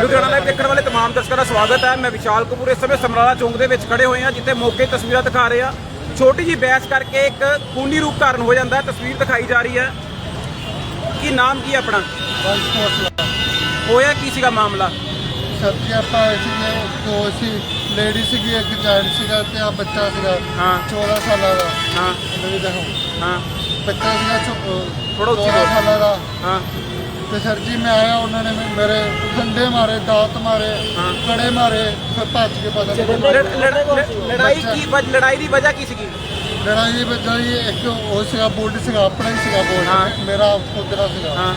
Ludhiana live ਦੇਖਣ ਵਾਲੇ ਤਮਾਮ ਦਰਸ਼ਕਾਂ ਦਾ ਸਵਾਗਤ ਹੈ। ਮੈਂ ਵਿਸ਼ਾਲ ਕਪੂਰ ਇਸ ਸਮੇਂ ਸਮਰਾਲਾ ਚੌਂਕ ਦੇ ਵਿੱਚ ਖੜੇ ਹੋਏ ਹਾਂ ਜਿੱਥੇ ਮੌਕੇ ਤਸਵੀਰਾਂ ਦਿਖਾ ਰਹੇ ਹਾਂ। ਛੋਟੀ ਜੀ ਬਹਿਸ ਕਰਕੇ ਇੱਕ ਖੂਨੀ ਰੂਪ ਧਾਰਨ ਹੋ ਜਾਂਦਾ ਤਸਵੀਰ ਦਿਖਾਈ ਜਾ ਰਹੀ ਹੈ। ਕੀ ਨਾਮ ਕੀ ਹੈ ਆਪਣਾ? ਹੋਇਆ ਕੀ ਸੀਗਾ ਮਾਮਲਾ? ਸਬਜ਼ੀ ਆਪਾਂ ਆਏ ਸੀਗੇ ਦੋ ਸੀ ਲੇਡੀ ਸੀਗੀ ਇੱਕ ਜੈਂਟ ਸੀਗਾ ਤੇ ਆ ਬੱਚਾ ਸੀਗਾ। ਹਾਂ। 14 ਸਾਲਾਂ ਦਾ। ਹਾਂ। ਮੇਰੀ ਦੇਖੋ ਹਾਂ। ਬੱਚਾ ਸੀਗਾ ਥੋੜ੍ਹਾ ਉੱਚੀ 14 ਬੋਲ। ਸਾਲਾਂ ਦਾ। ਹਾਂ। ਤੇ ਸਰ ਜੀ ਮੈਂ ਆਇਆ ਉਹਨਾਂ ਨੇ ਮੇਰੇ ਡੰਡੇ ਮਾਰੇ ਦਾਤ ਮਾਰੇ। ਕੜੇ ਮਾਰੇ ਫਿਰ ਭੱਜ ਕੇ ਪਤਾ ਨਹੀਂ ਲੜ- ਲੜ- ਲੜ- ਲੜਾਈ ਕੀ ਵਜ- ਲੜਾਈ ਦੀ ਵਜ੍ਹਾ ਕੀ ਸੀਗੀ? ਲੜਾਈ ਵਿੱਚ ਜੀ ਇੱਕ ਉਹ ਸੀਗਾ ਬੋਲਡ ਸੀਗਾ ਆਪਣਾ ਹੀ ਸੀਗਾ ਹਾਂ। ਬੋਲਡ ਮੇਰਾ ਖੁਦਰਾ ਸੀਗਾ। ਹਾਂ।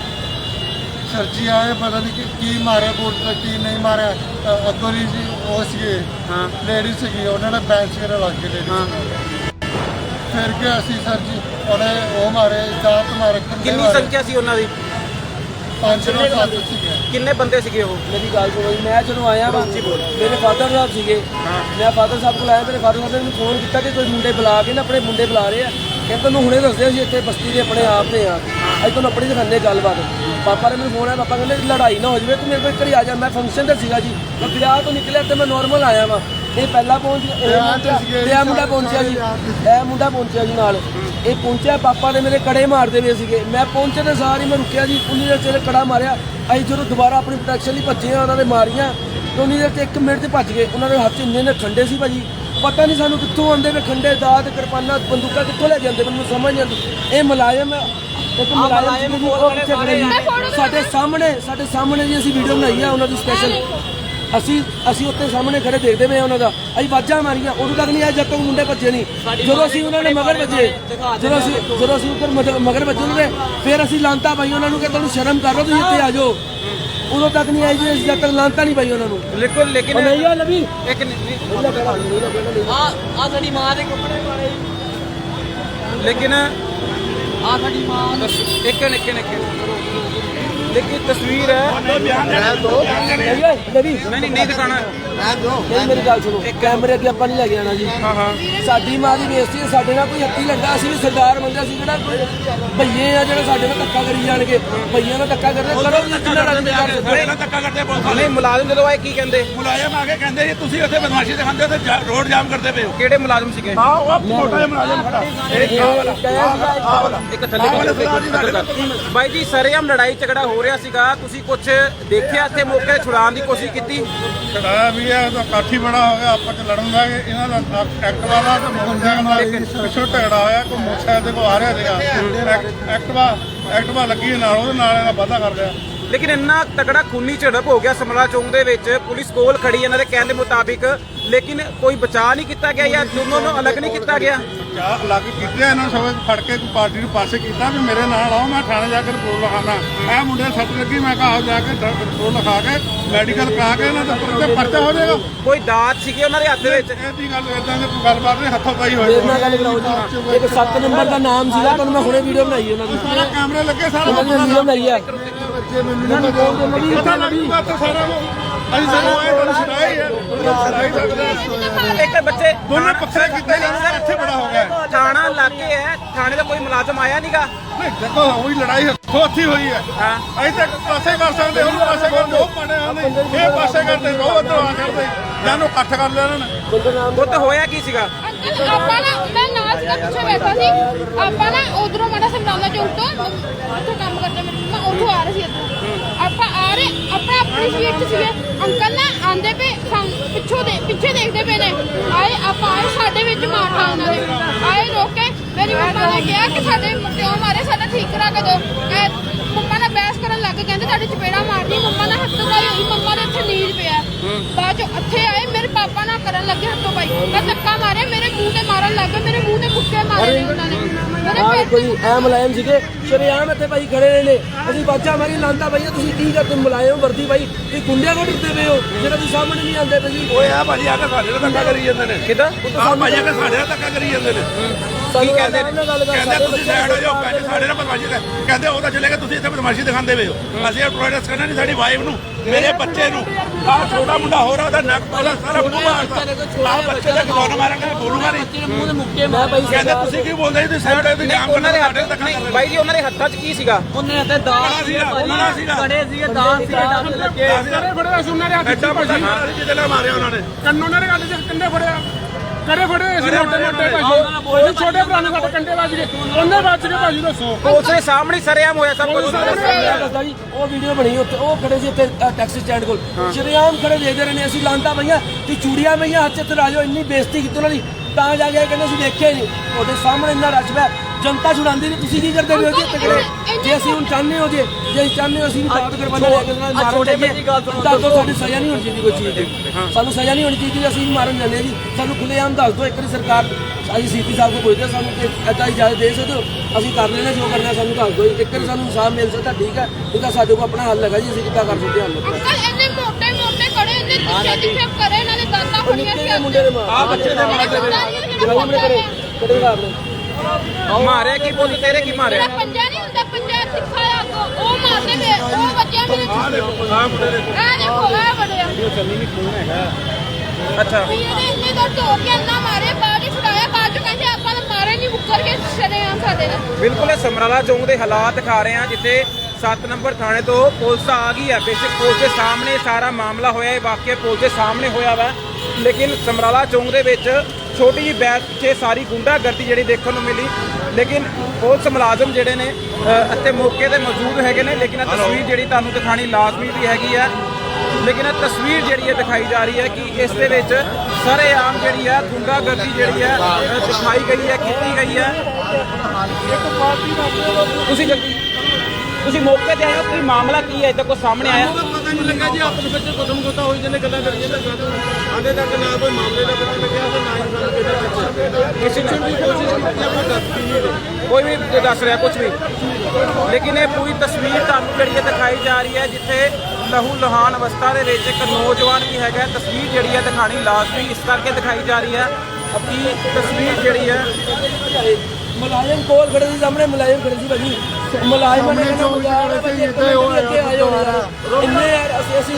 ਸਰ ਜੀ ਆਏ ਪਤਾ ਨਹੀਂ ਕਿ- ਕੀ ਮਾਰਿਆ ਬੋਲਡ ਤੇ ਕੀ ਨਹੀਂ ਮਾਰਿਆ। ਅ- ਅੱਗੋਂ ਦੀ ਜੀ ਉਹ ਸੀਗੇ। ਹਾਂ। ਲੇਡੀ ਸੀਗੀ ਉਹਨਾਂ ਨੇ ਬੈਂਚ ਮੇਰੇ ਲੱਗ ਗਏ ਲੇਡੀ ਹਾਂ। ਫਿਰ ਗਿਆ ਸੀ ਸਰ ਜੀ ਉਹਨੇ ਉਹ ਮਾਰੇ ਦਾਤ ਮਾਰੇ ਖੰਡੇ ਕਿੰਨੀ ਮਾਰੇ। ਸੰਖਿਆ ਸੀ ਉਹਨਾਂ ਦੀ? ਪੰਜ ਤੋਂ ਸੱਤ ਸੀਗੇ। ਕਿੰਨੇ ਬੰਦੇ ਸੀਗੇ ਉਹ? ਮੇਰੀ ਗੱਲ ਸੁਣੋ ਜੀ ਮੈਂ ਜਦੋਂ ਆਇਆ ਵਾ ਮੇਰੇ ਫਾਦਰ ਸਾਹਿਬ ਸੀਗੇ। ਹਾਂ। ਮੈਂ ਫਾਦਰ ਸਾਹਿਬ ਕੋਲ ਆਇਆ ਮੇਰੇ ਫਾਦਰ ਸਾਹਿਬ ਨੇ ਮੈਨੂੰ ਫੋਨ ਕੀਤਾ ਕਿ ਕੋਈ ਮੁੰਡੇ ਬੁਲਾ ਕੇ ਨਾ ਆਪਣੇ ਮੁੰਡੇ ਬੁਲਾ ਰਹੇ ਆ। ਕਹਿੰਦੇ ਤੁਹਾਨੂੰ ਹੁਣੇ ਦੱਸਦੇ ਅਸੀਂ ਇੱਥੇ ਬਸਤੀ ਦੇ ਆਪਣੇ ਆਪ ਤੇ ਆ। ਅੱਜ ਤੁਹਾਨੂੰ ਆਪਣੀ ਦਿਖਾਉਂਦੇ ਗੱਲਬਾਤ। ਪਾਪਾ ਨੇ ਮੈਨੂੰ ਫੋਨ ਆਇਆ ਪਾਪਾ ਕਹਿੰਦੇ ਲੜਾਈ ਨਾ ਹੋ ਜਾਵੇ ਤੂੰ ਮੇਰੇ ਕੋਲ ਘਰੇ ਆ ਜਾ ਮੈਂ ਫੰਕਸ਼ਨ ਤੇ ਸੀਗਾ ਜੀ। ਮੈਂ ਵਿਆਹ ਤੋਂ ਨਿਕਲਿਆ ਤੇ ਮੈਂ ਨਾਰਮਲ ਆਇਆ ਵਾ। ਇਹ ਪਹਿਲਾਂ ਪਹੁੰਚ ਤੇ ਇਹ ਮੁੰਡਾ ਪਹੁੰਚਿਆ ਜੀ। ਇਹ ਮੁੰਡਾ ਪਹੁੰਚਿਆ ਜੀ ਨਾਲ। ਇਹ ਪਹੁੰਚਿਆ ਪਾਪਾ ਨੇ ਮੇਰੇ ਕੜੇ ਮਾਰਦੇ ਪਏ ਸੀਗੇ। ਮੈਂ ਪਹੁੰਚੇ ਤੇ ਸਾਰ ਹੀ ਮੈਂ ਰੁਕਿਆ ਜੀ ਉਨੀ ਦੇਰ ਤੇਰੇ ਕੜਾ ਮਾਰਿਆ। ਅਸੀਂ ਜਦੋਂ ਦੁਬਾਰਾ ਆਪਣੀ ਪ੍ਰੋਟੈਕਸ਼ਨ ਲਈ ਭੱਜੇ ਆ ਉਹਨਾਂ ਨੇ ਮਾਰੀਆਂ। ਤੇ ਉਨੀ ਦੇਰ ਤੇ 1 ਮਿੰਟ ਤੇ ਭੱਜ ਗਏ। ਉਹਨਾਂ ਦੇ ਹੱਥ 'ਚ ਇੰਨੇ ਨੇ ਖੰਡੇ ਸੀ ਭਾਜੀ। ਪਤਾ ਨਹੀਂ ਸਾਨੂੰ ਕਿੱਥੋਂ ਆਉਂਦੇ ਵੇ ਖੰਡੇ ਦਾਤ ਕਿਰਪਾਨਾਂ ਬੰਦੂਕਾਂ ਕਿੱਥੋਂ ਲੈ ਕੇ ਆਉਂਦੇ ਮੈਨੂੰ ਸਮਝ ਨਹੀਂ ਆਉਂਦੀ। ਇਹ ਮੁਲਾਜ਼ਮ ਹੈ ਇੱਕ ਜੀ। ਸਾਡੇ ਸਾਹਮਣੇ ਸਾਡੇ ਸਾਹਮਣੇ ਜੀ ਅਸੀਂ ਵੀਡੀਓ ਬਣਾਈ ਆ ਉਹਨਾਂ ਦੀ ਸਪੈਸ਼ਲ ਅਸੀਂ ਅਸੀਂ ਉੱਤੇ ਸਾਹਮਣੇ ਖੜੇ ਦੇਖਦੇ ਪਏ ਉਹਨਾਂ ਦਾ। ਅਸੀਂ ਬਾਜਾਂ ਮਾਰੀਆਂ ਉਦੋਂ ਤੱਕ ਨਹੀਂ ਆਏ ਜਦ ਤੱਕ ਮੁੰਡੇ ਭੱਜੇ ਨਹੀਂ। ਜਦੋਂ ਅਸੀਂ ਉਹਨਾਂ ਨੇ ਮਗਰ ਭੱਜੇ ਜਦੋਂ ਅਸੀਂ ਜਦੋਂ ਅਸੀਂ ਉੱਧਰ ਮਗਰ- ਭੱਜੇ ਉਹਨਾਂ ਦੇ ਫਿਰ ਅਸੀਂ ਲਾਂਤਾ ਪਾਈ ਉਹਨਾਂ ਨੂੰ ਕਿ ਤੁਹਾਨੂੰ ਸ਼ਰਮ ਕਰ ਤੁਸੀਂ ਇੱਥੇ ਆ ਜਾਓ। ਉਦੋਂ ਤੱਕ ਨਹੀਂ ਆਈ ਜੀ ਜਦ ਤੱਕ ਲਾਂਤਾ ਨਹੀਂ ਪਾਈ ਉਹਨਾਂ ਨੂੰ। ਲੇਕਿਨ ਲੇਕਿਨ ਨਹੀਂ ਆ ਨਬੀ ਇੱਕ ਨਹੀਂ- ਆ ਆ ਸਾਡੀ ਮਾਂ ਦੇ ਕੱਪੜੇ ਪਾੜੇ ਲੇਕਿਨ ਆ ਸਾਡੀ ਮਾਂ ਇੱਕ ਇੱਕ ਇੱਕ ਲੇਕਿਨ ਤਸਵੀਰ ਹੈ। ਨਹੀਂ ਓਏ ਨਬੀ ਨਹੀਂ ਨਹੀਂ ਨਹੀਂ ਦਿਖਾਣਾ ਨਹੀਂ ਮੇਰੀ ਗੱਲ ਸੁਣੋ ਕੈਮਰੇ ਅੱਗੇ ਆਪਾਂ ਨਹੀਂ ਲੈ ਕੇ ਆਣਾ ਜੀ। ਹਾਂ ਹਾਂ। ਸਾਡੀ ਮਾਂ ਦੀ ਬੇਇੱਜ਼ਤੀ ਹੈ ਸਾਡੇ ਨਾਲ ਕੋਈ ਹੱਤੀ ਲੱਗਾ ਅਸੀਂ ਵੀ ਸਰਦਾਰ ਬੰਦੇ ਅਸੀਂ ਕੋਈ ਭਈਏ ਆ ਜਿਹੜੇ ਸਾਡੇ ਨਾਲ ਧੱਕਾ ਕਰੀ ਜਾਣਗੇ ਭਈਆਂ ਨਾਲ ਧੱਕਾ ਕਰਦੇ ਕਰੋ ਜਿੰਨਾ ਕਰ ਸਕਦੇ ਇਹਨਾਂ ਧੱਕਾ ਕਰਦੇ ਪੁਲਿਸ ਵਾਲੇ। ਨਹੀਂ ਮੁਲਾਜ਼ਮ ਜਦੋਂ ਆਏ ਕੀ ਕਹਿੰਦੇ? ਮੁਲਾਜ਼ਮ ਆ ਕੇ ਕਹਿੰਦੇ ਜੀ ਤੁਸੀਂ ਉੱਥੇ ਬਦਮਾਸ਼ੀ ਦਿਖਾਉਂਦੇ ਹੋ ਤੇ ਰੋਡ ਜਾਮ ਕਰਦੇ ਪਏ ਹੋ। ਕਿਹੜੇ ਮੁਲਾਜ਼ਮ ਸੀਗੇ? ਆਹ ਉਹ ਛੋਟਾ ਜਿਹਾ ਮੁਲਾਜ਼ਮ ਖੜਾ। ਇੱਕ ਥੱਲੇ ਨਾਲ। ਬਾਈ ਜੀ ਸਰੇਆਮ ਲੜਾਈ ਝਗੜਾ ਹੋ ਰਿਹਾ ਸੀਗਾ ਤੁਸੀਂ ਕੁਝ ਦੇਖਿਆ ਇੱਥੇ ਮੌਕੇ ਛੁਡਾਉਣ ਦੀ ਕੋਸ਼ਿਸ਼ ਕੀਤੀ? ਛੜਾਇਆ ਵੀ ਹੈ ਤਾਂ ਕਾਠੀ ਬੜਾ ਹੋ ਗਿਆ ਆਪਾਂ ਚ ਲੜਨ ਲੱਗੇ ਇਹਨਾਂ ਦਾ ਐਕਟਿਵਾ ਦਾ ਤੇ ਮੋਟਰਸਾਈਕਲ ਦਾ ਪਿੱਛੋਂ ਝਗੜਾ ਹੋਇਆ ਕੋਈ ਮੋਟਰਸਾਈਕਲ ਦੇ ਕੋ ਆ ਰਿਹਾ ਸੀਗਾ। ਐਕ- ਐਕਟਿਵਾ ਐਕਟਿਵਾ ਲੱਗੀ ਨਾਲ ਉਹਦੇ ਨਾਲ ਇਹਦਾ ਵਾਧਾ ਕਰ ਲਿਆ। ਲੇਕਿਨ ਇੰਨਾ ਤਗੜਾ ਖੂਨੀ ਝੜਪ ਹੋ ਗਿਆ ਸਮਰਾ ਚੌਂਕ ਦੇ ਵਿੱਚ ਪੁਲਿਸ ਕੋਲ ਖੜੀ ਇਹਨਾਂ ਦੇ ਕਹਿਣ ਦੇ ਮੁਤਾਬਿਕ ਲੇਕਿਨ ਕੋਈ ਬਚਾਅ ਨਹੀਂ ਕੀਤਾ ਗਿਆ ਜਾਂ ਦੋਨੋਂ ਨੂੰ ਅਲੱਗ ਨਹੀਂ ਕੀਤਾ ਗਿਆ? ਕਿਆ ਅਲੱਗ ਕੀਤੇ ਇਹਨਾਂ ਸਭ ਫੜ ਕੇ ਕੋਈ ਪਾਰਟੀ ਨੂੰ ਪਾਸੇ ਕੀਤਾ ਵੀ ਮੇਰੇ ਨਾਲ ਆਓ ਮੈਂ ਥਾਣੇ ਜਾ ਕੇ ਰਿਪੋਰਟ ਲਿਖਾਣਾ ਇਹ ਮੁੰਡੇ ਸੱਟ ਲੱਗੀ ਮੈਂ ਕਿਹਾ ਜਾ ਕੇ ਰਿਪੋਰਟ ਲਿਖਾ ਕੇ ਮੈਡੀਕਲ ਕਰਾ ਕੇ ਇਹਨਾਂ ਦੇ ਉੱਤੇ ਪਰਚਾ ਹੋ ਜਾਏਗਾ। ਕੋਈ ਦਾਤ ਸੀਗੇ ਉਹਨਾਂ ਦੇ ਹੱਥ ਵਿੱਚ? ਇਹਦੀ ਗੱਲ ਇਦਾਂ ਦੀ ਕੋਈ ਗੱਲਬਾਤ ਨਹੀਂ ਹੱਥੋਂ ਪਾਈ ਹੋਈ ਮੇਰੇ ਨਾਲ ਗੱਲ ਕਰਾਓ ਜੀ। ਇੱਕ 7 ਨੰਬਰ ਦਾ ਨਾਮ ਸੀਗਾ ਤੁਹਾਨੂੰ ਮੈਂ ਹੁਣੇ ਵੀਡੀਓ ਬਣਾਈ ਉਹਨਾਂ ਦੀ। ਸਾਰਾ ਕੈਮਰੇ ਲੱਗੇ ਸਾਰਾ ਵੀਡੀਓ ਬਣਾਈ ਆ। ਬੱਚੇ ਮੈਨੂੰ ਨਹੀਂ ਪਤਾ ਸਾਰਾ ਅਸੀਂ ਸਾਨੂੰ ਇਹ ਤੁਹਾਨੂੰ ਛਡਾਈ ਹੈ ਸਕਦੇ ਇੱਕ ਬੱਚੇ ਦੋਨੇ ਪੱਖੇ ਕੀਤੇ ਜਾਂਦੇ ਇੱਥੇ ਬੜਾ ਹੋ ਗਿਆ। ਥਾਣਾ ਲਾਗੇ ਹੈ ਥਾਣੇ ਦਾ ਕੋਈ ਮੁਲਾਜ਼ਮ ਆਇਆ ਨਹੀਂਗਾ ਨਹੀਂ ਦੇਖੋ ਹੋਈ ਲੜਾਈ ਹੱਥੋਂ ਹੱਥੀ ਹੋਈ ਹੈ। ਹਾਂ। ਅਸੀਂ ਤਾਂ ਪਾਸੇ ਕਰ ਸਕਦੇ ਉਹਨੂੰ ਪਾਸੇ ਕਰਦੇ ਉਹ ਪਾਣੇ ਆਉਂਦੇ ਇਹ ਪਾਸੇ ਕਰਦੇ ਉਹ ਉੱਧਰ ਆ ਕਰਦੇ। ਜਾਨੂੰ ਇਕੱਠ ਕਰ ਲਿਆ ਇਹਨਾਂ ਨੇ ਉਹ ਤਾਂ ਹੋਇਆ ਕੀ ਸੀਗਾ? ਅੰਕਲ ਆਪਾਂ ਨਾ ਮੈਂ ਨਾਲ ਪਿੱਛੇ ਬੈਠਾ ਸੀ। ਆਪਾਂ ਨਾ ਉਧਰੋਂ ਮਾੜਾ ਸਮਰਾਲਾ ਚੌਕ ਤੋਂ ਉੱਥੋਂ ਕੰਮ ਕਰਦੇ ਮੇਰੇ ਮੈਂ ਉੱਥੋਂ ਆ ਰਹੀ ਸੀ ਇੱਧਰੋਂ। ਆਪਾਂ ਆ ਰਹੇ ਆਪਣਾ ਆਪਣੀ ਸੀਟ 'ਚ ਸੀਗੇ। ਅੰਕਲ ਨਾ ਆਂਦੇ ਪਏ ਪਿੱਛੋਂ ਦੇ, ਪਿੱਛੇ ਦੇਖਦੇ ਪਏ ਨੇ। ਆਏ, ਆਪਾਂ ਆਏ ਸਾਡੇ ਵਿੱਚ ਮਾਰਤਾ ਉਹਨਾਂ ਨੇ ਆਏ ਰੋਕ ਕੇ, ਮੇਰੀ ਮੰਮਾ ਨੇ ਕਿਹਾ ਕਿ ਸਾਡੇ ਕਿਉਂ ਮਾਰੇ, ਸਾਡਾ ਠੀਕ ਕਰਾ ਕੇ ਦਿਓ। ਮੰਮਾ ਨਾਲ ਬਹਿਸ ਕਰਨ ਲੱਗ ਗਏ, ਕਹਿੰਦੇ ਤੁਹਾਡੀ ਚਪੇੜਾ ਮਾਰਨੀ ਮੰਮਾ ਨਾਲ ਹੱਥੋਂ ਪਾਈ ਹੋਈ ਮੰਮਾ ਦੇ ਇੱਥੇ ਨੀਲ ਪਿਆ ਬਾਅਦ ਚੋਂ ਇੱਥੇ ਪਾਪਾ ਨਾਲ ਕਰਨ ਲੱਗੇ ਹੱਥੋਂ ਪਾਈ ਮੈਂ ਧੱਕਾ ਮਾਰਿਆ ਮੇਰੇ ਮੂੰਹ ਤੇ ਮਾਰਨ ਲੱਗ ਗਏ ਮੇਰੇ ਮੂੰਹ ਤੇ ਮੁੱਕੇ ਮਾਰੇ ਨੇ ਉਹਨਾਂ ਨੇ। ਮੇਰੇ ਕੋਈ ਐ ਮੁਲਾਇਮ ਸੀਗੇ। ਸ਼ਰੇਆਮ ਇੱਥੇ ਭਾਈ ਖੜੇ ਰਹੇ ਨੇ। ਅਸੀਂ ਬਾਜਾ ਮਾਰੀ ਲਾਂਦਾ ਭਾਈ ਤੁਸੀਂ ਕੀ ਕਰਦੇ ਮੁਲਾਇਮ ਵਰਦੀ ਭਾਈ। ਤੁਸੀਂ ਗੁੰਡਿਆਂ ਕੋਲ ਡਰਦੇ ਪਏ ਹੋ। ਜਿਹੜਾ ਤੁਸੀਂ ਸਾਹਮਣੇ ਨਹੀਂ ਆਉਂਦੇ ਪਏ ਜੀ ਓਏ ਆ ਭਾਜੀ ਆ ਕੇ ਸਾਡੇ ਨਾਲ ਧੱਕਾ ਕਰੀ ਜਾਂਦੇ ਨੇ। ਕਿਦਾਂ? ਆ ਭਾਜੀ ਆ ਕੇ ਸਾਡੇ ਨਾਲ ਧੱਕਾ ਕਰੀ ਜਾਂਦੇ ਨੇ। ਕਹਿੰਦੇ ਆਰਾਮ ਨਾਲ ਗੱਲ ਕਰ ਕਹਿੰਦੇ ਸਾਡੇ ਤੁਸੀਂ ਬੱਚੇ ਸਾਈਡ ਹੋ ਜਾਓ ਕਹਿੰਦੇ ਸਾਡੇ ਨਾਲ ਬਦਮਾਸ਼ੀ ਕਰ। ਕਹਿੰਦੇ ਉਹ ਤਾਂ ਚਲੇ ਗਏ ਤੁਸੀਂ ਇੱਥੇ ਬਦਮਾਸ਼ੀ ਦਿਖਾਉਂਦੇ ਪਏ ਹੋ। ਅਸੀਂ ਇਹ ਪ੍ਰੋਟੈਸਟ ਕਰਨਾ ਨਹੀਂ ਸਾਡੀ ਵਾਈਫ ਨੂੰ। ਮੇਰੇ ਬੱਚੇ ਨੂੰ। ਆ ਛੋਟਾ ਮੁੰਡਾ ਹੋ ਰਿਹਾ ਉਹਦਾ ਨੱਕ ਤੋਲਾ ਸਾਰਾ ਮੂੰਹ ਮਾਰਦਾ ਆ ਬੱਚੇ ਦੇ ਗਲੋਨ ਮਾਰਾਂਗੇ ਬੋਲੂਗਾ ਨਹੀਂ ਮੂੰਹ ਦੇ ਮੁੱਕੇ ਮੈਂ ਭਾਈ ਕਹਿੰਦੇ ਤੁਸੀਂ ਕੀ ਬੋਲਦੇ ਤੁਸੀਂ ਸਾਈਡ ਤੇ ਜਾਮ ਉਹਨਾਂ ਦੇ ਹੱਥ ਤੱਕ ਨਹੀਂ ਬਾਈ ਜੀ ਉਹਨਾਂ ਦੇ ਹੱਥਾਂ 'ਚ ਕੀ ਸੀਗਾ? ਉਹਨੇ ਤੇ ਦਾਸ ਸੀਗਾ ਉਹਨਾਂ ਸੀਗਾ। ਬੜੇ ਸੀਗੇ ਦਾਸ ਸੀਗੇ ਡਾਕਟਰ ਲੱਗੇ। ਕਰੇ ਫੜਿਆ ਸੀ ਉਹਨਾਂ ਦੇ ਹੱਥ ਐਡਾ ਵੱਡਾ ਮਾਰਿਆ ਜਿਹਦੇ ਨਾਲ ਮਾਰਿਆ ਉਹਨਾਂ ਨੇ। ਕੰਨੋਂ ਨੇ ਗੱਲ ਚ ਕੰਡੇ ਫੜਿਆ? ਕਰੇ ਫੜੇ ਸੀ ਮੋਟੇ ਮੋਟੇ ਭਾਜੀ ਉਹ ਛੋਟੇ ਭਰਾ ਨੂੰ ਸਾਡੇ ਕੰਡੇ ਵੱਜ ਗਏ। ਉਹਨੇ ਵੱਜ ਕੇ ਭਾਜੀ ਦੱਸੋ ਦੇ ਸਾਹਮਣੇ ਸਰੇਆਮ ਹੋਇਆ ਸਭ ਕੁਝ। ਦੱਸਦਾ ਜੀ ਉਹ ਵੀਡੀਓ ਬਣੀ ਉੱਥੇ ਉਹ ਖੜੇ ਸੀ ਉੱਥੇ ਅ, ਟੈਕਸੀ ਸਟੈਂਡ ਕੋਲ। ਸ਼ਰੇਆਮ ਖੜੇ ਦੇਖਦੇ ਰਹੇ ਨੇ ਅਸੀਂ ਲਾਂਤਾ ਪਈਆਂ ਕਿ ਚੂੜੀਆਂ ਪਈਆਂ ਹੱਥ 'ਚ ਤੇ ਰਾਜੋ ਇੰਨੀ ਬੇਇੱਜ਼ਤੀ ਕੀਤੀ ਉਹਨਾਂ ਦੀ ਤਾਂ ਜਾ ਕੇ ਕਹਿੰਦੇ ਅਸੀਂ ਦੇਖਿਆ ਨਹੀਂ। ਉਹਦੇ ਸਾਹਮਣੇ ਇੰਨਾ ਰਸ਼ ਪਿਆ। ਜਨਤਾ ਛੁਡਾਉਂਦੀ ਨਹੀਂ ਤੁਸੀਂ ਕੀ ਕਰਦੇ ਹੋ ਜੀ ਖੜੇ ਜੇ ਅਸੀਂ ਹੁਣ ਚਾਹੁੰਦੇ ਹੋ ਜੇ ਜੇ ਚਾਹੁੰਦੇ ਹੋ ਅਸੀਂ ਦਾਅਵਤ ਕਰਵਾਉਣਾ ਲੈ ਕੇ ਉਹਨਾਂ ਨੂੰ ਚਾਹੀਏ ਤਾਂ ਤੋਂ ਸਾਡੀ ਸਜ਼ਾ ਨਹੀਂ ਹੋਣੀ ਚਾਹੀਦੀ ਕੋਈ ਚੀਜ਼ ਦੀ। ਸਾਨੂੰ ਸਜ਼ਾ ਨਹੀਂ ਹੋਣੀ ਚਾਹੀਦੀ ਅਸੀਂ ਮਾਰਨ ਜਾਂਦੇ ਜੀ। ਸਾਨੂੰ ਖੁੱਲ੍ਹੇਆਮ ਦੱਸ ਦਿਓ ਇੱਕ ਵਾਰੀ ਸਰਕਾਰ ਅਸੀਂ ਸੀਪੀ ਸਾਹਿਬ ਕੋਲ ਪੁੱਛਦੇ ਸਾਨੂੰ ਕਿ ਇੱਦਾਂ ਇਜਾਜ਼ਤ ਦੇ ਸਕਦੇ ਹੋ? ਅਸੀਂ ਕਰ ਲੈਣਾ ਜੋ ਕਰਨਾ ਸਾਨੂੰ ਦੱਸ ਦਿਓ ਇੱਕ ਵਾਰੀ ਸਾਨੂੰ ਇਨਸਾਫ ਮਿਲ ਸਕਦਾ ਠੀਕ ਹੈ? ਤਾਂ ਸਾਡੇ ਕੋਲ ਆਪਣਾ ਹੱਲ ਹੈਗਾ ਜੀ ਅਸੀਂ ਕਿੱਦਾਂ ਕਰ ਸਕਦੇ ਹਾਂ ਅੰਕਲ ਇੰਨੇ ਮੋਟੇ ਮੋਟੇ ਖੜੇ ਇੰਨੇ ਤਿੱਖੇ ਤਿੱਖੇ ਕਰੇ ਇਹਨਾਂ ਨੇ ਦਾਤਾ ਫੜੀਆਂ ਸੀ ਦੇ ਮਾਰ ਆ ਬੱਚੇ ਦੇ ਮਾਰ ਮੇਰੇ ਕਰੇ ਕਦੇ ਮਾਰ ਦੇ ਮਾਰਿਆ ਕੀ ਪੁੱਤ ਤੇਰੇ ਕੀ ਮਾਰਿਆ? ਜਿਹੜਾ ਪੰਜਾ ਨਹੀਂ ਹੁੰਦਾ ਪੰਜਾ ਆ ਅੱਗੋਂ, ਉਹ ਮਾਰਦੇ ਵੇ ਉਹ ਬੱਚਿਆਂ ਮੇਰੇ ਆ ਦੇਖੋ ਆ ਬੜਿਆ ਅੱਛਾ। ਵੀ ਇਹਨੇ ਇੰਨੇ ਦਾ ਢੋ ਕੇ ਇੰਨਾ ਮਾਰੇ ਬਾਹਰ ਹੀ ਫੜਾਇਆ ਬਾਅਦ ਚੋਂ ਕਹਿੰਦੇ ਆਪਾਂ ਤਾਂ ਮਾਰੇ ਨਹੀਂ ਮੁੱਕਰ ਕੇ ਸ਼ਰੇਆਮ ਸਾਡੇ ਨਾਲ। ਬਿਲਕੁਲ ਇਹ ਸਮਰਾਲਾ ਚੌਂਕ ਦੇ ਹਾਲਾਤ ਦਿਖਾ ਰਹੇ ਹਾਂ ਜਿੱਥੇ 7 ਨੰਬਰ ਥਾਣੇ ਤੋਂ ਪੁਲਿਸ ਆ ਗਈ ਹੈ। ਬੇਸ਼ੱਕ ਪੁਲਿਸ ਦੇ ਸਾਹਮਣੇ ਸਾਰਾ ਮਾਮਲਾ ਹੋਇਆ ਇਹ ਵਾਕਿਆ ਪੁਲਿਸ ਦੇ ਸਾਹਮਣੇ ਹੋਇਆ ਵਾ। ਲੇਕਿਨ ਸਮਰਾਲਾ ਚੌਂਕ ਦੇ ਵਿੱਚ ਛੋਟੀ ਜਿਹੀ ਬੈਠ ਪਿੱਛੇ ਸਾਰੀ ਗੁੰਡਾਗਰਦੀ ਜਿਹੜੀ ਦੇਖਣ ਨੂੰ ਮਿਲੀ ਲੇਕਿਨ ਪੁਲਿਸ ਮੁਲਾਜ਼ਮ ਜਿਹੜੇ ਨੇ ਅ, ਇੱਥੇ ਮੌਕੇ ਤੇ ਮੌਜੂਦ ਹੈਗੇ ਨੇ ਲੇਕਿਨ ਇਹ ਤਸਵੀਰ ਜਿਹੜੀ ਤੁਹਾਨੂੰ ਦਿਖਾਣੀ ਲਾਜ਼ਮੀ ਵੀ ਹੈਗੀ ਹੈ। ਲੇਕਿਨ ਇਹ ਤਸਵੀਰ ਜਿਹੜੀ ਹੈ ਦਿਖਾਈ ਜਾ ਰਹੀ ਹੈ ਕਿ ਇਸ ਦੇ ਵਿੱਚ ਸਰੇਆਮ ਜਿਹੜੀ ਹੈ ਗੁੰਡਾਗਰਦੀ ਜਿਹੜੀ ਹੈ ਦਿਖਾਈ ਗਈ ਹੈ ਕੀਤੀ ਗਈ ਹੈ। ਤੁਸੀਂ ਜਲਦੀ ਤੁਸੀਂ ਮੌਕੇ ਤੇ ਆਏ ਹੋ ਕੀ ਮਾਮਲਾ ਕੀ ਹੈ? ਇੱਥੇ ਕੋਈ ਸਾਹਮਣੇ ਆਇਆ? ਪਤਾ ਨਹੀਂ ਲੱਗਾ ਜੀ ਆਪਸ ਵਿੱਚ ਕਦਮ ਕੋਤਾ ਹੋਈ ਜਿਹਨੇ ਗੱਲਾਂ ਕਰੀਆਂ ਤਾਂ ਆਂਦੇ ਤੱਕ ਨਾ ਕੋਈ ਮਾਮਲੇ ਦਾ ਪਤਾ ਲੱਗਿਆ ਤੇ ਨਾ ਹੀ ਸਾਨੂੰ ਕਿਸੇ ਕਿਸੇ ਨੇ ਦੀ ਕੋਸ਼ਿਸ਼ ਕੀਤੀ ਆਪਾਂ ਦੱਸਦੀ ਨਹੀਂ ਕੋਈ ਵੀ ਦੱਸ ਰਿਹਾ ਕੁਝ ਵੀ। ਲੇਕਿਨ ਇਹ ਪੂਰੀ ਤਸਵੀਰ ਤੁਹਾਨੂੰ ਜਿਹੜੀ ਹੈ ਦਿਖਾਈ ਜਾ ਰਹੀ ਹੈ, ਜਿੱਥੇ ਲਹੂ ਲਹਾਨ ਅਵਸਥਾ ਦੇ ਵਿੱਚ ਇੱਕ ਨੌਜਵਾਨ ਵੀ ਹੈਗਾ ਤਸਵੀਰ ਜਿਹੜੀ ਹੈ ਦਿਖਾਣੀ ਲਾਜ਼ਮੀ, ਇਸ ਕਰਕੇ ਦਿਖਾਈ ਜਾ ਰਹੀ ਹੈ। ਕਿ ਤਸਵੀਰ ਜਿਹੜੀ ਹੈ ਮੁਲਾਜ਼ਮ ਕੋਲ ਖੜੇ ਸੀ ਸਾਹਮਣੇ ਮੁਲਾਜ਼ਮ ਖੜੇ ਸੀ ਭਾਜੀ। ਮੁਲਾਜ਼ਮਾਂ ਨੇ ਕਹਿੰਦਾ ਮੁਲਾਜ਼ਮ ਇੱਥੇ ਆਏ ਹੋ ਯਾਰ। ਇੰਨੇ ਯਾਰ ਅਸੀਂ ਅਸੀਂ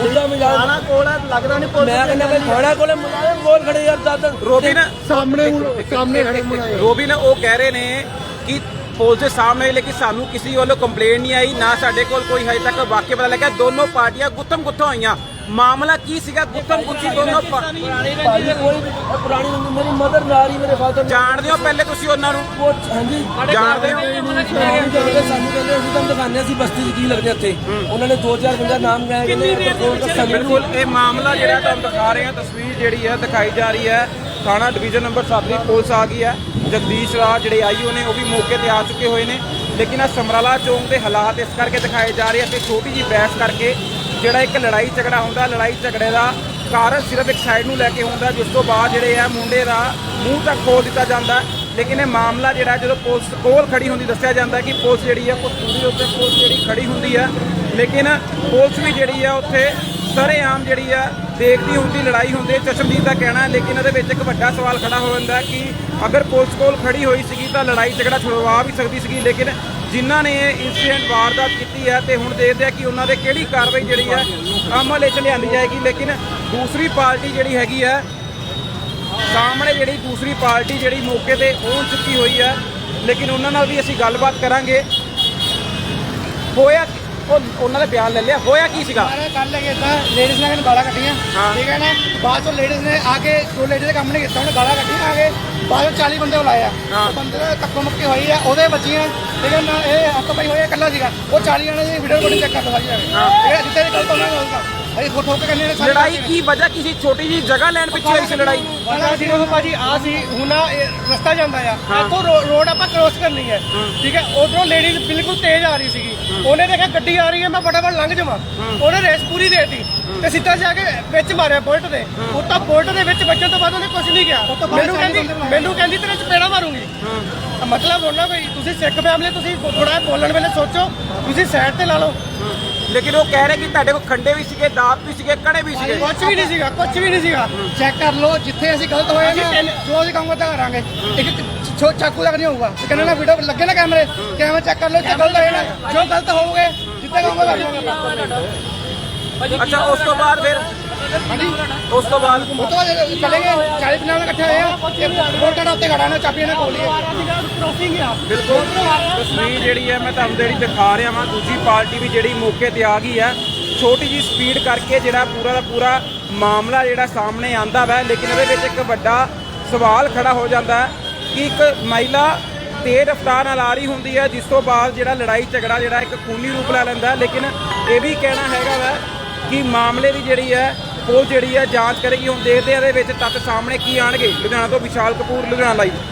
ਉੱਦਾਂ ਮੁਲਾਜ਼ਮ ਥਾਣਾ ਕੋਲ ਲੱਗਦਾ ਨਹੀਂ ਪੁਲਿਸ ਮੈਂ ਕਹਿੰਦਾ ਭਾਈ ਥਾਣਾ ਕੋਲੇ ਮੁਲਾਜ਼ਮ ਕੋਲ ਖੜੇ ਯਾਰ ਦਾਦਾ ਰੋਬਿਨ ਸਾਹਮਣੇ ਸਾਹਮਣੇ ਖੜੇ ਮੁਲਾਜ਼ਮ। ਰੋਬਿਨ ਉਹ ਕਹਿ ਰਹੇ ਨੇ ਕਿ ਪੁਲਿਸ ਦੇ ਸਾਹਮਣੇ ਲੇਕਿਨ ਸਾਨੂੰ ਕਿਸੇ ਵੱਲੋਂ ਕੰਪਲੇਂਟ ਨਹੀਂ ਆਈ ਨਾ ਸਾਡੇ ਕੋਲ ਕੋਈ ਹਜੇ ਤੱਕ ਵਾਕਿਆ ਪਤਾ ਲੱਗਾ ਦੋਨੋਂ ਪਾਰਟੀਆਂ ਗੁੱਥਮ ਗੁੱਥਾ ਹੋਈਆਂ। ਮਾਮਲਾ ਕੀ ਸੀਗਾ? ਗੁੱਥਮ ਗੁੱਥੀ ਦੋਨੋਂ ਪਾ- ਭਾਜੀ ਕੋਈ ਵੀ ਪੁਰਾਣੀ ਰੰਗੀ ਮੇਰੀ ਮਦਰ ਨਾਲ ਹੀ ਮੇਰੇ ਫਾਦਰ ਜਾਣਦੇ ਹੋ ਪਹਿਲੇ ਤੁਸੀਂ ਉਹਨਾਂ ਨੂੰ? ਉਹ ਹਾਂਜੀ। ਜਾਣਦੇ ਹੋ? ਸਾਨੂੰ ਕਹਿੰਦੇ ਸਾਨੂੰ ਕਹਿੰਦੇ ਅਸੀਂ ਤੁਹਾਨੂੰ ਦਿਖਾਉਂਦੇ ਅਸੀਂ ਬਸਤੀ 'ਚ ਕੀ ਲੱਗਦੇ ਇੱਥੇ ਉਹਨਾਂ ਨੇ ਦੋ ਚਾਰ ਬੰਦਾ ਨਾਮ ਗਏ ਕਹਿੰਦੇ ਪੈਟਰੋਲ ਦਾ ਸਾਨੂੰ ਬਿਲਕੁਲ ਇਹ ਮਾਮਲਾ ਜਿਹੜਾ ਤੁਹਾਨੂੰ ਦਿਖਾ ਰਹੇ ਹਾਂ ਤਸਵੀਰ ਜਿਹੜੀ ਹੈ ਦਿਖਾਈ ਜਾ ਰਹੀ ਹੈ। ਥਾਣਾ ਡਿਵੀਜ਼ਨ ਨੰਬਰ 7 ਦੀ ਪੁਲਿਸ ਆ ਗਈ ਹੈ। ਜਗਦੀਸ਼ ਰਾਜ ਜਿਹੜੇ ਆਈਓ ਨੇ ਉਹ ਵੀ ਮੌਕੇ ਤੇ ਆ ਚੁੱਕੇ ਹੋਏ ਨੇ। ਲੇਕਿਨ ਆ ਸਮਰਾਲਾ ਚੌਂਕ ਦੇ ਹਾਲਾਤ ਇਸ ਕਰਕੇ ਦਿਖਾਏ ਜਾ ਰਹੇ ਆ ਕਿ ਛੋਟੀ ਜੀ ਬਹਿਸ ਕਰਕੇ ਜਿਹੜਾ ਇੱਕ ਲੜਾਈ ਝਗੜਾ ਹੁੰਦਾ, ਲੜਾਈ ਝਗੜੇ ਦਾ ਕਾਰਨ ਸਿਰਫ ਇੱਕ ਸਾਈਡ ਨੂੰ ਲੈ ਕੇ ਹੁੰਦਾ, ਜਿਸ ਤੋਂ ਬਾਅਦ ਜਿਹੜੇ ਆ ਮੁੰਡੇ ਦਾ ਮੂੰਹ ਤੱਕ ਖੋਲ ਦਿੱਤਾ ਜਾਂਦਾ ਲੇਕਿਨ ਇਹ ਮਾਮਲਾ ਜਿਹੜਾ ਜਦੋਂ ਪੁਲਿਸ ਕੋਲ ਖੜੀ ਹੁੰਦੀ, ਦੱਸਿਆ ਜਾਂਦਾ ਕਿ ਪੁਲਿਸ ਜਿਹੜੀ ਹੈ ਕੁਝ ਦੂਰੀ ਉੱਤੇ ਪੁਲਿਸ ਜਿਹੜੀ ਖੜੀ ਹੁੰਦੀ ਹੈ ਲੇਕਿਨ ਪੁਲਿਸ ਵੀ ਜਿਹੜੀ ਹੈ ਉੱਥੇ ਸਰੇਆਮ ਜਿਹੜੀ ਆ, ਦੇਖਦੀ ਹੁੰਦੀ, ਲੜਾਈ ਹੁੰਦੀ ਹੈ। ਚਸ਼ਮਦੀਦ ਦਾ ਕਹਿਣਾ ਲੇਕਿਨ ਇਹਦੇ ਵਿੱਚ ਇੱਕ ਵੱਡਾ ਸਵਾਲ ਖੜਾ ਹੋ ਜਾਂਦਾ ਕਿ ਅਗਰ ਪੁਲਿਸ ਕੋਲ ਖੜੀ ਹੋਈ ਸੀਗੀ, ਤਾਂ ਲੜਾਈ ਝਗੜਾ ਛੁਡਵਾ ਵੀ ਸਕਦੀ ਸੀਗੀ, ਲੇਕਿਨ ਜਿਨ੍ਹਾਂ ਨੇ ਇਹ ਇਨਸੀਡੈਂਟ ਵਾਰਦਾਤ ਕੀਤੀ ਹੈ ਤੇ ਹੁਣ ਦੇਖਦੇ ਆ ਕਿ ਉਹਨਾਂ ਦੇ ਕਿਹੜੀ ਕਾਰਵਾਈ ਜਿਹੜੀ ਹੈ ਅਮਲ ਵਿੱਚ ਲਿਆਂਦੀ ਜਾਏਗੀ। ਲੇਕਿਨ ਦੂਸਰੀ ਪਾਰਟੀ ਜਿਹੜੀ ਹੈਗੀ ਹੈ, ਸਾਹਮਣੇ ਜਿਹੜੀ ਦੂਸਰੀ ਪਾਰਟੀ ਜਿਹੜੀ ਮੌਕੇ ਤੇ ਪਹੁੰਚ ਚੁੱਕੀ ਹੋਈ ਹੈ, ਲੇਕਿਨ ਉਹਨਾਂ ਨਾਲ ਵੀ ਅਸੀਂ ਗੱਲਬਾਤ ਕਰਾਂਗੇ। ਹੋਇਆ ਉਹ ਉਹਨਾਂ ਦਾ ਬਿਆਨ ਲੈ ਲਿਆ। ਹੋਇਆ ਕੀ ਸੀਗਾ? ਸਾਰੇ ਕਰ ਲਗੇ ਤਾਂ ਲੇਡੀਜ਼ ਨੇ ਗਾਲਾਂ ਕੱਢੀਆਂ। ਹਾਂ। ਠੀਕ ਹੈ ਨਾ? ਬਾਅਦ ਚੋਂ ਲੇਡੀਜ਼ ਨੇ ਆ ਕੇ ਜੋ ਲੇਡੀਜ਼ ਦੇ ਕੰਮ ਨਹੀਂ ਕੀਤਾ ਉਹਨੇ ਗਾਲਾਂ ਕੱਢੀਆਂ ਆ ਕੇ। ਬਾਅਦ ਚੋਂ 40 ਬੰਦੇ ਬੁਲਾਇਆ ਹਾਂ। ਉਹ ਬੰਦੇ ਦੇ ਧੱਕੋ ਮੁੱਕੀ ਹੋਈ ਆ ਉਹਦੇ ਬੱਚੀਆਂ ਠੀਕ ਹੈ ਨਾ? ਇਹ ਹੱਥ ਪਾਈ ਹੋਈ ਆ ਇਕੱਲਾ ਸੀਗਾ। ਉਹ 40 ਜਣੇ ਦੀ ਵੀਡੀਓ ਰਿਕਾਰਡਿੰਗ ਚੈੱਕ ਕਰ ਲਵਾਈ ਜਾਵੇ ਠੀਕ ਹੈ? ਜਿੱਤੇ ਵੀ ਗਲਤ ਹੋਣਾ ਹੋਊਗਾ। ਅਸੀਂ ਠੋਕ ਠੋਕ ਕੇ ਕਹਿੰਦੇ ਨੇ ਸਾਰੇ ਲੜਾਈ ਕੀ ਵਜ੍ਹਾ? ਕੀ ਸੀ ਛੋਟੀ ਜੀ ਜਗ੍ਹਾ ਲੈਣ ਪਿੱਛੇ ਹੋਈ ਸੀ ਲੜਾਈ? ਵਾਲਾ ਸੀ ਉਹ ਭਾਜੀ ਆ ਸੀ ਹੁਣ ਇਹ ਰਸਤਾ ਜਾਂਦਾ ਆ। ਇੱਥੋਂ ਰੋਡ ਆਪਾਂ ਕ੍ਰੋਸ ਕਰਨੀ ਹੈ। ਠੀਕ ਹੈ? ਉਧਰੋਂ ਲੇਡੀਜ਼ ਬਿਲਕੁਲ ਤੇਜ਼ ਆ ਰਹੀ ਸੀਗੀ। ਉਹਨੇ ਦੇਖਿਆ ਗੱਡੀ ਆ ਰਹੀ ਹੈ ਮੈਂ ਫਟਾਫਟ ਲੰਘ ਜਾਵਾਂ। ਉਹਨੇ ਰੇਸ ਪੂਰੀ ਦੇਤੀ। ਤੇ ਸਿੱਧਾ ਜਾ ਕੇ ਵਿੱਚ ਮਾਰਿਆ ਬੁਲਟ ਦੇ ਉਹ ਤਾਂ ਬੁਲਟ ਦੇ ਵਿੱਚ ਵੱਜਣ ਤੋਂ ਬਾਅਦ ਉਹਨੇ ਕੁਝ ਨਹੀਂ ਕਿਹਾ। ਮੈਨੂੰ ਕਹਿੰਦੀ ਮੈਨੂੰ ਕਹਿੰਦੀ ਤੇਰੇ ਚਪੇੜਾ ਮਾਰੂੰਗੀ। ਮਤਲਬ ਹੋਣਾ ਕੋਈ ਤੁਸੀਂ ਸਿੱਖ ਫੈਮਿਲੀ ਤੁਸੀਂ ਥੋੜਾ ਬੋਲਣ ਵੇਲੇ ਸੋਚੋ। ਤੁਸੀਂ ਸਾਈਡ ਤੇ ਲਾ ਲਓ। ਲੇਕਿਨ ਉਹ ਕਹਿ ਰਹੇ ਕਿ ਤੁਹਾਡੇ ਕੋਲ ਖੰਡੇ ਵੀ ਸੀਗੇ ਦਾਤ ਵੀ ਸੀਗੇ ਕੜੇ ਵੀ ਸੀਗੇ। ਕੁਝ ਵੀ ਨਹੀਂ ਸੀਗਾ ਕੁਝ ਵੀ ਨਹੀਂ ਸੀਗਾ। ਚੈੱਕ ਕਰ ਲਓ ਜਿੱਥੇ ਅਸੀਂ ਗਲਤ ਹੋਏ ਨਾ ਜੋ ਅਸੀਂ ਕਹਾਂਗੇ ਤਾਂ ਕਰਾਂਗੇ। ਇੱਕ ਛੋ ਚਾਕੂ ਤੱਕ ਨਹੀਂ ਹੋਊਗਾ। ਤੇ ਕਹਿੰਦੇ ਨਾ ਵੀਡੀਓ ਲੱਗੇ ਨਾ ਕੈਮਰੇ ਕੈਮਰਾ ਚੈੱਕ ਕਰ ਲਓ ਜੇ ਗਲਤ ਹੋਏ ਨਾ ਜੋ ਗਲਤ ਹੋਊਗੇ ਜਿੱਥੇ ਕਹਾਂਗੇ ਲਵਾਂਗੇ ਅੱਛਾ ਉਸ ਤੋਂ ਬਾਅਦ ਫਿਰ ਉਸ ਤੋਂ ਬਾਅਦ ਉਹ ਤੋਂ ਚਲੇ ਗਏ 40 50 ਨਾਲ ਇਕੱਠੇ ਹੋਏ ਆ ਮੋਟਰ ਉੱਤੇ ਖੜਾ ਨਾ ਚਾਬੀਆਂ ਨੇ ਕੋਲ ਕ੍ਰੋਸਿੰਗ ਆ। ਬਿਲਕੁਲ। ਤਸਵੀਰ ਜਿਹੜੀ ਹੈ ਮੈਂ ਤੁਹਾਨੂੰ ਜਿਹੜੀ ਦਿਖਾ ਰਿਹਾ ਵਾਂ ਦੂਜੀ ਪਾਰਟੀ ਵੀ ਜਿਹੜੀ ਮੌਕੇ ਤੇ ਆ ਗਈ ਹੈ ਛੋਟੀ ਜੀ ਸਪੀਡ ਕਰਕੇ ਜਿਹੜਾ ਪੂਰਾ ਦਾ ਪੂਰਾ ਮਾਮਲਾ ਜਿਹੜਾ ਸਾਹਮਣੇ ਆਂਦਾ ਵਾ ਲੇਕਿਨ ਇਹਦੇ ਵਿੱਚ ਇੱਕ ਵੱਡਾ ਸਵਾਲ ਖੜਾ ਹੋ ਜਾਂਦਾ ਹੈ ਕਿ ਇੱਕ ਮਹਿਲਾ ਤੇਜ਼ ਰਫ਼ਤਾਰ ਨਾਲ ਆ ਰਹੀ ਹੁੰਦੀ ਹੈ ਜਿਸ ਤੋਂ ਬਾਅਦ ਜਿਹੜਾ ਲੜਾਈ ਝਗੜਾ ਜਿਹੜਾ ਇੱਕ ਖੂਨੀ ਰੂਪ ਲੈ ਲੈਂਦਾ ਲੇਕਿਨ ਇਹ ਵੀ ਕਹਿਣਾ ਹੈਗਾ ਵਾ ਕਿ ਮਾਮਲੇ ਦੀ ਜਿਹੜੀ ਹੈ ਪੁਲਿਸ ਜਿਹੜੀ ਹੈ ਜਾਂਚ ਕਰੇਗੀ, ਹੁਣ ਦੇਖਦੇ ਆ ਇਹਦੇ ਵਿੱਚ ਤੱਥ ਸਾਹਮਣੇ ਕੀ ਆਣਗੇ। ਲੁਧਿਆਣਾ ਤੋਂ ਵਿਸ਼ਾਲ ਕਪੂਰ, ਲੁਧਿਆਣਾ ਲਾਈਵ